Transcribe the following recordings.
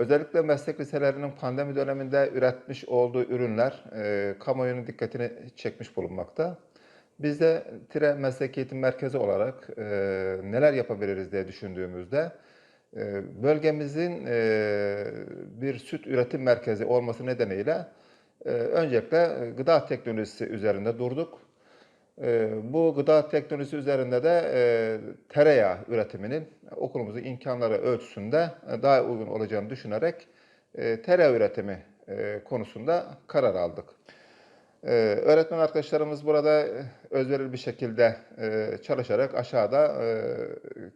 Özellikle meslek liselerinin pandemi döneminde üretmiş olduğu ürünler e, kamuoyunun dikkatini çekmiş bulunmakta. Biz de Tire Meslek Eğitim Merkezi olarak e, neler yapabiliriz diye düşündüğümüzde e, bölgemizin e, bir süt üretim merkezi olması nedeniyle e, öncelikle gıda teknolojisi üzerinde durduk. E, bu gıda teknolojisi üzerinde de e, tereyağı üretiminin okulumuzun imkanları ölçüsünde e, daha uygun olacağını düşünerek e, tereyağı üretimi konusunda karar aldık. Ee, öğretmen arkadaşlarımız burada özverili bir şekilde çalışarak aşağıda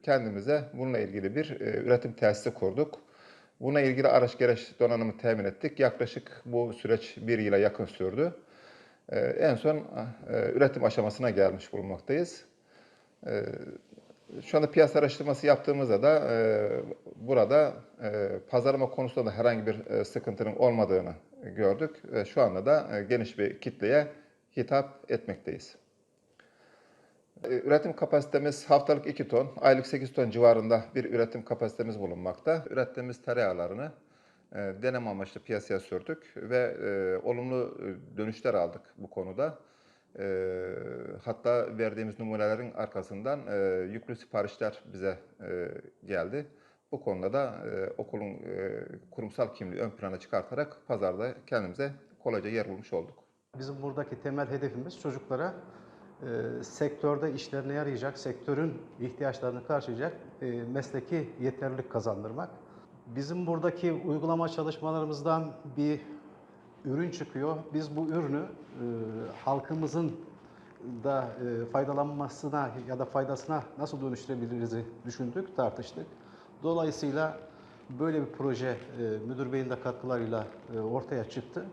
kendimize bununla ilgili bir üretim tesisi kurduk. Buna ilgili araç gereç donanımı temin ettik. Yaklaşık bu süreç bir yıla yakın sürdü. E, en son e, üretim aşamasına gelmiş bulunmaktayız. E, şu anda piyasa araştırması yaptığımızda da e, burada e, pazarlama konusunda da herhangi bir sıkıntının olmadığını gördük. Şu anda da geniş bir kitleye hitap etmekteyiz. Üretim kapasitemiz haftalık 2 ton, aylık 8 ton civarında bir üretim kapasitemiz bulunmakta. Ürettiğimiz tereyağlarını deneme amaçlı piyasaya sürdük ve e, olumlu e, dönüşler aldık bu konuda. E, hatta verdiğimiz numunelerin arkasından e, yüklü siparişler bize e, geldi. Bu konuda da e, okulun e, kurumsal kimliği ön plana çıkartarak pazarda kendimize kolayca yer bulmuş olduk. Bizim buradaki temel hedefimiz çocuklara e, sektörde işlerine yarayacak, sektörün ihtiyaçlarını karşılayacak e, mesleki yeterlilik kazandırmak. Bizim buradaki uygulama çalışmalarımızdan bir ürün çıkıyor. Biz bu ürünü e, halkımızın da e, faydalanmasına ya da faydasına nasıl dönüştürebiliriz düşündük, tartıştık. Dolayısıyla böyle bir proje e, müdür beyin de katkılarıyla e, ortaya çıktı.